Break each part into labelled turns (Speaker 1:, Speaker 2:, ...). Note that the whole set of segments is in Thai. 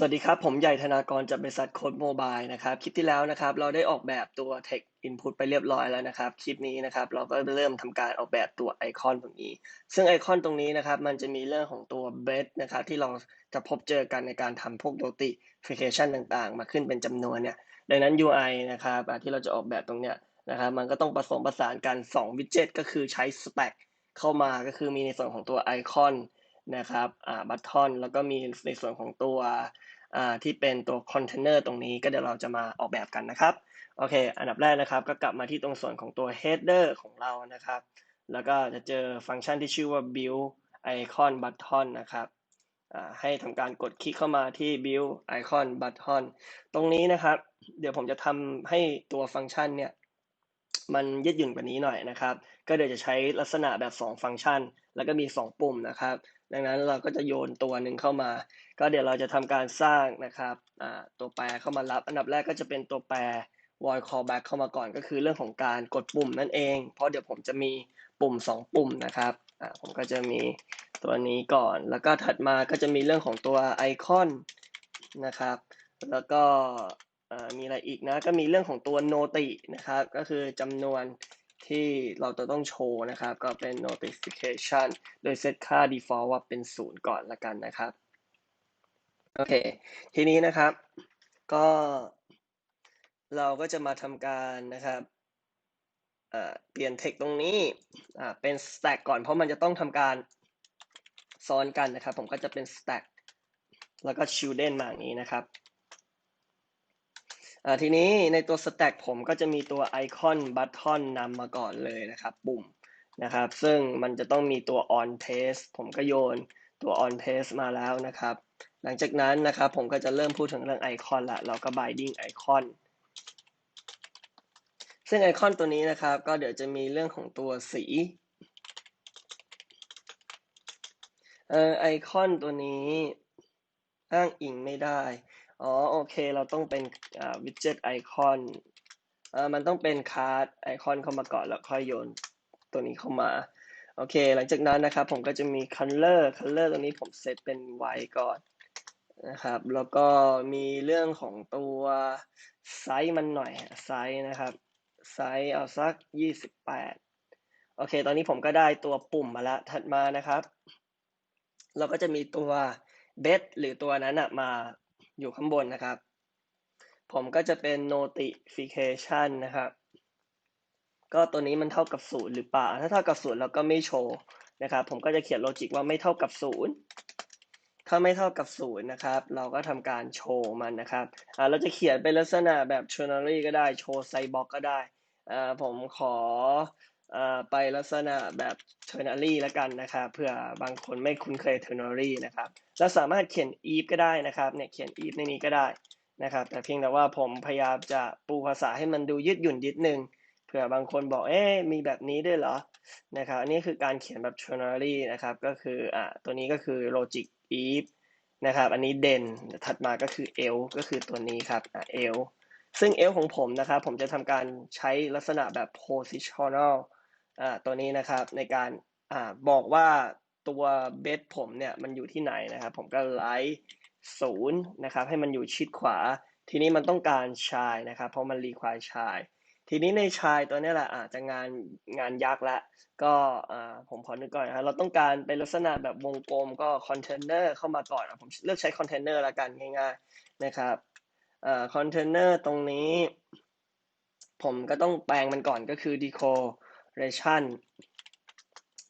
Speaker 1: สวัสดีครับ ผมใหญ่ธนากรจากบริษัทโค้ดโมบายนะครับ คลิปที่แล้วนะครับ เราได้ออกแบบตัว Text Input ไปเรียบร้อยแล้วนะครับ คลิปนี้นะครับ เราก็เริ่มทำการออกแบบตัวไอคอนตรงนี้ ซึ่งไอคอนตรงนี้นะครับ มันจะมีเรื่องของตัว b e d นะครับ ที่เราจะพบเจอกันในการทำพวก notification ต่างๆ มาขึ้นเป็นจำนวนเนี่ย ดังนั้น UI นะครับที่เราจะออกแบบตรงเนี้ยนะครับ มันก็ต้องผสมผสานกัน2 widget ก็คือใช้ stack เข้ามา ก็คือมีในส่วนของตัวไอคอน นะครับอ่าบัตทอนแล้วก็มีในส่วนของตัวอ่าที่เป็นตัวคอนเทนเนอร์ตรงนี้ก็เดี๋ยวเราจะมาออกแบบกันนะครับโอเค อันดับแรกนะครับ ก็กลับมาที่ตรงส่วนของตัว header ของเรานะครับ แล้วก็จะเจอฟังก์ชันที่ชื่อว่า build icon button นะครับให้ทำการกดคลิกเข้ามาที่ build icon button ตรงนี้นะครับ เดี๋ยวผมจะทำให้ตัวฟังก์ชันเนี่ย มันยืดหยุ่นกว่านี้หน่อยนะครับ ก็เดี๋ยวจะใช้ลักษณะแบบ 2 ฟังก์ชัน แล้วก็มี 2 ปุ่มนะครับ ดังนั้นเราก็จะโยนตัวหนึ่งเข้ามา ก็เดี๋ยวเราจะทำการสร้างนะครับตัวแปรเข้ามารับ อันดับแรกก็จะเป็นตัวแปร void callback เข้ามาก่อนก็คือเรื่องของการกดปุ่มนั่นเอง เพราะเดี๋ยวผมจะมีปุ่ม 2 ปุ่มนะครับผมก็จะมีตัวนี้ก่อน แล้วก็ถัดมาก็จะมีเรื่องของตัวไอคอนนะครับ แล้วก็ มีอะไรอีกนะ ก็มีเรื่องของตัวโนตินะครับ ก็คือจำนวนที่เราจะต้องโชว์นะครับ ก็เป็น notification โดยเซตค่า default ว่าเป็นศูนย์ก่อนละกันนะครับ โอเค ทีนี้นะครับ ก็เราก็จะมาทำการนะครับเปลี่ยน text ตรงนี้เป็น stack ก่อน เพราะมันจะต้องทำการซ้อนกันนะครับ ผมก็จะเป็น stack แล้วก็ children มาอย่างนี้นะครับ ทีนี้ในตัว stack ผมก็จะมีตัวไอคอนบัตทอนนำมาก่อนเลยนะครับ ปุ่มนะครับ ซึ่งมันจะต้องมีตัว on test ผมก็โยนตัว on test มาแล้วนะครับ หลังจากนั้นนะครับผมก็จะเริ่มพูดถึงเรื่องไอคอนละเราก็ binding ไอคอนซึ่งไอคอนตัวนี้นะครับ ก็เดี๋ยวจะมีเรื่องของตัวสีเอ่อไอคอนตัวนี้อ้างอิงไม่ได้ อ๋อโอเคเราต้องเป็นอ่าวิดเจ็ตไอคอนอ่ามันต้องเป็นคาร์ดไอคอนเข้ามาก่อนแล้วค่อยโยนตัวนี้เข้ามาโอเค หลังจากนั้นนะครับผมก็จะมี color color ตัวนี้ผมเซตเป็นไวก่อนนะครับแล้วก็มีเรื่องของตัวไซส์มันหน่อยไซส์นะครับไซส์เอาสัก 28 โอเค ตอนนี้ผมก็ได้ตัวปุ่มมาแล้วถัดมานะครับ เราก็จะมีตัวเบสหรือตัวนั้นมา อยู่ข้างบนนะครับ ผมก็จะเป็น notification นะครับ ก็ตัวนี้มันเท่ากับศูนย์หรือเปล่า ถ้าเท่ากับศูนย์เราก็ไม่โชว์นะครับ ผมก็จะเขียนโลจิกว่าไม่เท่ากับศูนย์ถ้าไม่เท่ากับศูนย์นะครับ เราก็ทำการโชว์มันนะครับเราจะเขียนเป็นลักษณะแบบ ternary ก็ได้ โชว์ไซบ็อกก็ได้ ผมขอ ไปลักษณะแบบ ternary แล้วกันนะครับเพื่อบางคนไม่คุ้นเคย ternary นะครับเราสามารถเขียน if ก็ได้นะครับเนี่ยเขียน if ในนี้ก็ได้นะครับ แต่เพียงแต่ว่าผมพยายามจะปูภาษาให้มันดูยืดหยุ่นนิดนึงเผื่อบางคนบอกเอ๊มีแบบนี้ด้วยเหรอนะครับอันนี้คือการเขียนแบบ ternary นะครับก็คืออ่าตัวนี้ก็คือ logic if นะครับอันนี้ then ถัดมาก็คือ else ก็คือตัวนี้ครับอ่า else ซึ่ง else ของผมนะครับผมจะทำการใช้ลักษณะแบบ positional อ่าตัวนี้นะครับในการอ่าบอกว่าตัวเบสผมเนี่ยมันอยู่ที่ไหนนะครับ ผมก็ไลท์ศูนย์นะครับให้มันอยู่ชิดขวา ทีนี้มันต้องการชายนะครับ เพราะมันรีควายชาย ทีนี้ในชายตัวนี้แหละอาจจะงานงานยักละก็ผมขอนึกก่อนนะครับเราต้องการเป็นลักษณะแบบวงกลมก็คอนเทนเนอร์เข้ามาก่อนผมเลือกใช้คอนเทนเนอร์ละกันง่ายๆนะครับคอนเทนเนอร์ตรงนี้ ผมก็ต้องแปลงมันก่อนก็คือ decoration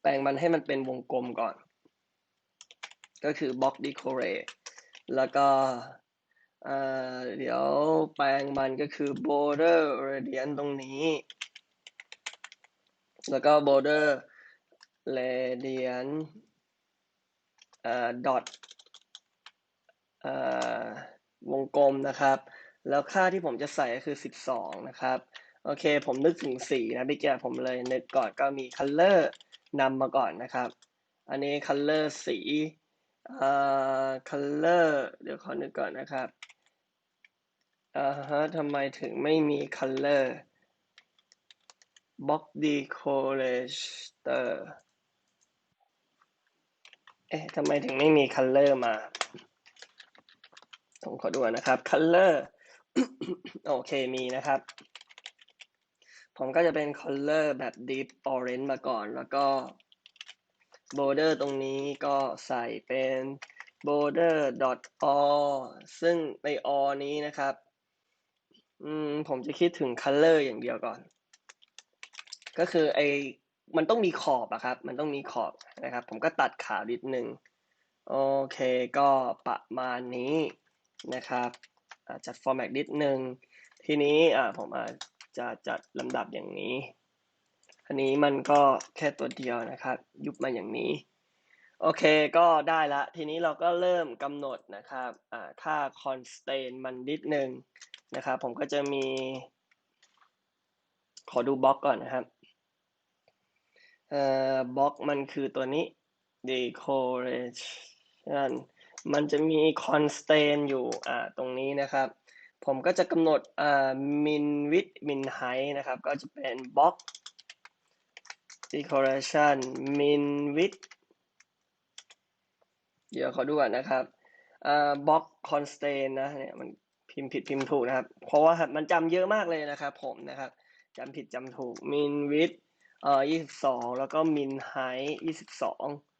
Speaker 1: แปลงมันให้มันเป็นวงกลมก่อน ก็คือ box decorate แล้วก็เดี๋ยวแปลงมันก็คือ border radius ตรงนี้ แล้วก็ border radius ดอทวงกลมนะครับ แล้วค่าที่ผมจะใส่ก็คือ 12 นะครับ โอเค ผมนึกถึงสีนะพี่แกผมเลยนึกก่อนก็มี color นำมาก่อนนะครับ อันนี้ color สีเอ่อ color เดี๋ยวขอนึกก่อนนะครับอ่าฮะทำไมถึงไม่มี color box decorator เอ๊ะทำไมถึงไม่มี color มาผมขอดูก่อนนะครับ color โอเคมีนะครับ ผมก็จะเป็น color แบบ deep orange มาก่อน แล้วก็ border ตรงนี้ก็ใส่เป็น border dot all ซึ่งใน all นี้นะครับ อืม ผมจะคิดถึง color อย่างเดียวก่อน ก็คือไอมันต้องมีขอบอะครับ มันต้องมีขอบนะครับ ผมก็ตัดขาวนิดนึง โอเค ก็ประมาณนี้นะครับจัด format นิดนึง ทีนี้อ่าผมอาจ จะจัดลำดับอย่างนี้ อันนี้มันก็แค่ตัวเดียวนะครับ ยุบมาอย่างนี้ โอเคก็ได้ละ ทีนี้เราก็เริ่มกำหนดนะครับอ่าค่า constraint มันนิดนึงนะครับ ผมก็จะมี ขอดูบล็อกก่อนนะครับบล็อกมันคือตัวนี้ decoration มันจะมี constraint อยู่ตรงนี้นะครับ ผมก็จะกำหนดอ่า min width min height นะครับ ก็จะเป็น box decoration min width เดี๋ยวขอดูก่อนนะครับอ่า box constraint นะเนี่ยมันพิมพ์ผิดพิมพ์ถูกนะครับ เพราะว่ามันจำเยอะมากเลยนะครับผมนะครับจำผิดจำถูก min width เอ่อ22 แล้วก็ min height 22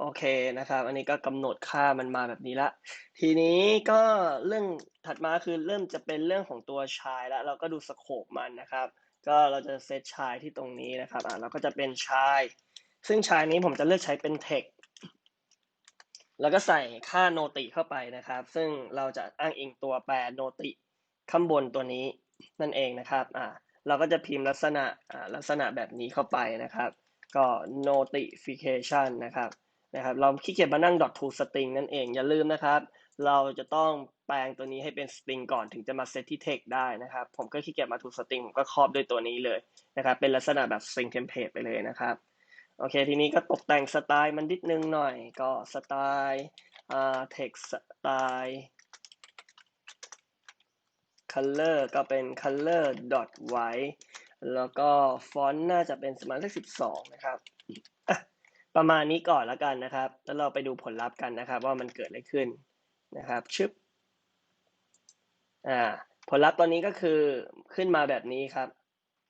Speaker 1: โอเคนะครับ อันนี้ก็กำหนดค่ามันมาแบบนี้ละ ทีนี้ก็เรื่องถัดมาคือเริ่มจะเป็นเรื่องของตัวชายแล้ว เราก็ดูสโคปมันนะครับ ก็เราจะเซตชายที่ตรงนี้นะครับอ่าเราก็จะเป็นชาย ซึ่งชายนี้ผมจะเลือกใช้เป็น text แล้วก็ใส่ค่าโนติเข้าไปนะครับ ซึ่งเราจะอ้างอิงตัวแปรโนติข้างบนตัวนี้นั่นเองนะครับอ่าเราก็จะพิมพ์ลักษณะอ่าลักษณะแบบนี้เข้าไปนะครับ ก็ notification นะครับ นะครับเราขี้เกียจมานั่ง dot to string นั่นเองอย่าลืมนะครับ เราจะต้องแปลงตัวนี้ให้เป็น string ก่อนถึงจะมาเซตที่ text ได้นะครับ ผมก็ขี้เกียจมา to string ผมก็ครอบด้วยตัวนี้เลยนะครับ เป็นลักษณะแบบ string template ไปเลยนะครับโอเค ทีนี้ก็ตกแต่งสไตล์มันนิดนึงหน่อย ก็สไตล์อ่า text สไตล์ color ก็เป็น color dot white แล้วก็ฟอนต์น่าจะเป็นสมาร์ทสิบสองนะครับ ประมาณนี้ก่อนแล้วกันนะครับ แล้วเราไปดูผลลัพธ์กันนะครับ ว่ามันเกิดอะไรขึ้นนะครับชึบอ่าผลลัพธ์ตอนนี้ก็คือขึ้นมาแบบนี้ครับ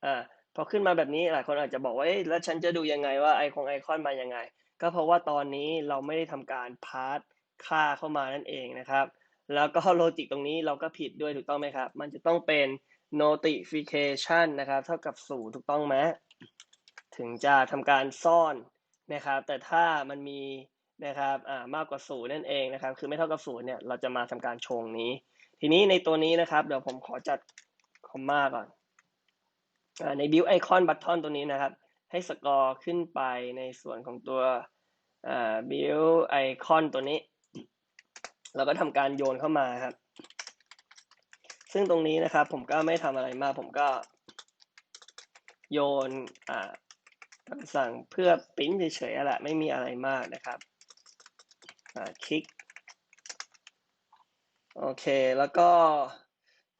Speaker 1: อ่าพอขึ้นมาแบบนี้หลายคนอาจจะบอกว่าเอ๊ะแล้วฉันจะดูยังไงว่าไอคอนไอคอนมายังไง ก็เพราะว่าตอนนี้เราไม่ได้ทำการพาสค่าเข้ามานั่นเองนะครับ แล้วก็โลจิกตรงนี้เราก็ผิดด้วยถูกต้องไหมครับ มันจะต้องเป็น notification นะครับ เท่ากับศูนย์ถูกต้องไหมถึงจะทำการซ่อน นะครับ แต่ถ้ามันมีนะครับอ่ามากกว่าศูนย์นั่นเองนะครับ คือไม่เท่ากับศูนย์เนี่ยเราจะมาทำการชงนี้ ทีนี้ในตัวนี้นะครับ เดี๋ยวผมขอจัดคอมมาก่อนอใน build icon button ตัวนี้นะครับ ให้สกอร์ขึ้นไปในส่วนของตัว build icon ตัวนี้ เราก็ทำการโยนเข้ามาครับ ซึ่งตรงนี้นะครับ ผมก็ไม่ทำอะไรมากผมก็โยนอ่า คำสั่งเพื่อปริ้นเฉยๆแหละไม่มีอะไรมากนะครับคลิก โอเค แล้วก็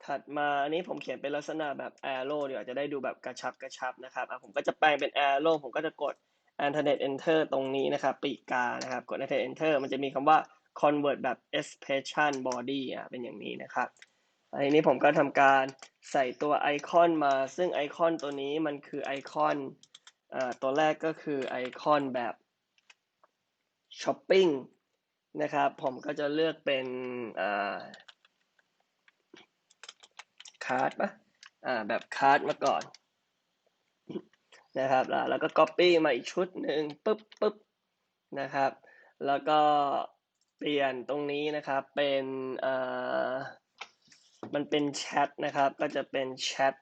Speaker 1: ถัดมาอันนี้ผมเขียนเป็นลักษณะแบบ arrow เดี๋ยวจะได้ดูแบบกระชับกระชับนะครับผมก็จะแปลงเป็น arrow ผมก็จะกด alternate enter ตรงนี้นะครับ ปีกกานะครับ กด alternate enter มันจะมีคำว่า convert แบบ expression body อะเป็นอย่างนี้นะครับอันนี้ผมก็ทำการใส่ตัวไอคอนมา ซึ่งไอคอนตัวนี้มันคือไอคอน ตัวแรกก็คือไอคอนแบบช้อปปิ้งนะครับผมก็จะเลือกเป็นคาร์ดปะอ่าแบบคาร์ดมาก่อนนะครับแล้วก็ Copy มาอีกชุดหนึ่งปุ๊บปุ๊บนะครับ แล้วก็เปลี่ยนตรงนี้นะครับเป็นอ่ามันเป็นแชทนะครับ ก็จะเป็นแชท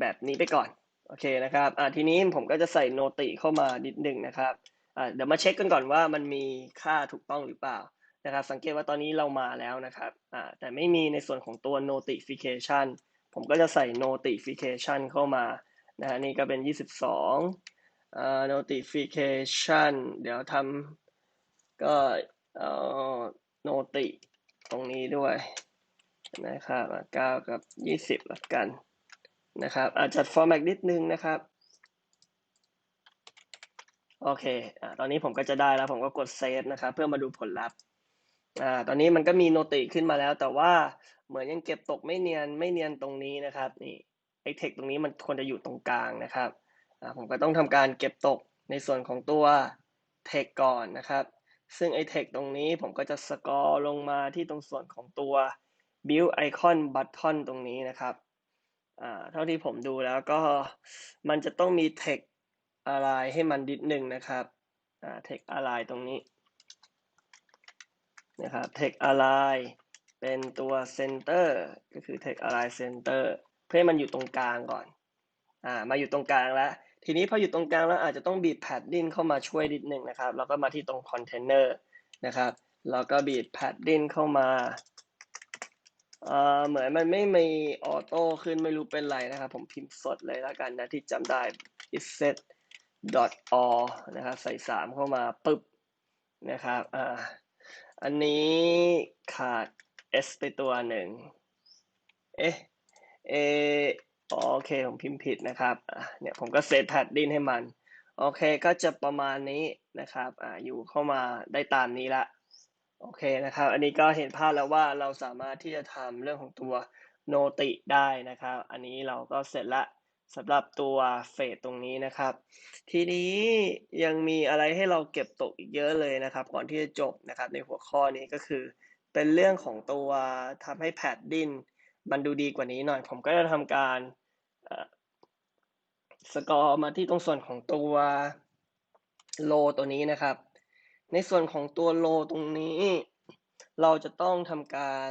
Speaker 1: แบบนี้ไปก่อน โอเคนะครับอ่าทีนี้ผมก็จะใส่โนติเข้ามานิดหนึ่งนะครับอ่าเดี๋ยวมาเช็คกันก่อนว่ามันมีค่าถูกต้องหรือเปล่านะครับ สังเกตว่าตอนนี้เรามาแล้วนะครับอ่าแต่ไม่มีในส่วนของตัว notification ผมก็จะใส่ notification เข้ามานะฮะนี่ก็เป็น 22อ่า notification เดี๋ยวทำก็เอ่อ noti ตรงนี้ด้วยนะครับ9กับ 20ละกัน นะครับอาจจัด format นิดนึงนะครับ โอเคอตอนนี้ผมก็จะได้แล้ว ผมก็กดเซฟนะครับ เพื่อมาดูผลลัพธ์อ่าตอนนี้มันก็มีโนติขึ้นมาแล้ว แต่ว่าเหมือนยังเก็บตกไม่เนียนไม่เนียนตรงนี้นะครับ นี่ไอเทคตรงนี้มันควรจะอยู่ตรงกลางนะครับอ่าผมก็ต้องทำการเก็บตกในส่วนของตัวเทคก่อนนะครับ ซึ่งไอเทคตรงนี้ผมก็จะสกอร์ลงมาที่ตรงส่วนของตัว build icon button ตรงนี้นะครับ อ่าเท่าที่ผมดูแล้วก็มันจะต้องมีเทคอะไรให้มันนิดหนึ่งนะครับอ่าเทคอะไรตรงนี้นะครับ text align เป็นตัว center ก็คือ text align center เพื่อให้มันอยู่ตรงกลางก่อนอ่ามาอยู่ตรงกลางแล้ว ทีนี้พออยู่ตรงกลางแล้วอาจจะต้องบีบ padding เข้ามาช่วยนิดหนึ่งนะครับ แล้วก็มาที่ตรง container นะครับแล้วก็บีบ padding เข้ามา อ่าเหมือนมันไม่มีออโต้ขึ้นไม่รู้เป็นไรนะครับ ผมพิมพ์สดเลยแล้วกันนะที่จำได้ is set dot all นะครับใส่สามเข้ามาปึ๊บนะครับอ่าอันนี้ขาด s ไปตัวหนึ่งเอ๊ะเอโอเค ผมพิมพ์ผิดนะครับเนี่ยผมก็เซตแพดดินให้มัน โอเคก็จะประมาณนี้นะครับอ่าอยู่เข้ามาได้ตามนี้ละ โอเคนะครับ อันนี้ก็เห็นภาพแล้วว่าเราสามารถที่จะทำเรื่องของตัวโนติได้นะครับ อันนี้เราก็เสร็จละสำหรับตัวเฟสตรงนี้นะครับ ทีนี้ยังมีอะไรให้เราเก็บตกอีกเยอะเลยนะครับ ก่อนที่จะจบนะครับ ในหัวข้อนี้ก็คือ เป็นเรื่องของตัวทำให้แพดดินมันดูดีกว่านี้หน่อย ผมก็จะทำการสกอร์มาที่ตรงส่วนของตัวโลตัวนี้นะครับ ในส่วนของตัวโลตรงนี้ เราจะต้องทำการ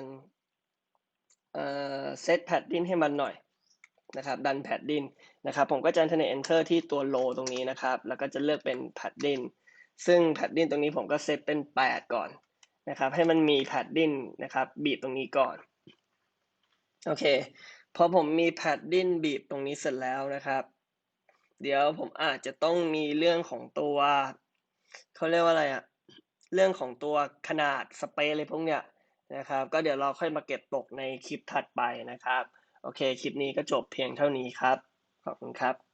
Speaker 1: เซตแพดดินให้มันหน่อยนะครับดันแพดดินนะครับผมก็จะ alternate enter ที่ตัวโลตรงนี้นะครับ แล้วก็จะเลือกเป็นแพดดินซึ่งแพดดินตรงนี้ผมก็เซตเป็น 8 ก่อนนะครับ ให้มันมีแพดดินนะครับ บีบตรงนี้ก่อน โอเค พอผมมีแพดดินบีบตรงนี้เสร็จแล้วนะครับ เดี๋ยวผมอาจจะต้องมีเรื่องของตัว เขาเรียกว่าอะไรอะ เรื่องของตัวขนาดสเปซอะไรพวกเนี้ยนะครับก็เดี๋ยวเราค่อยมาเก็บตกในคลิปถัดไปนะครับ โอเค คลิปนี้ก็จบเพียงเท่านี้ครับ ขอบคุณครับ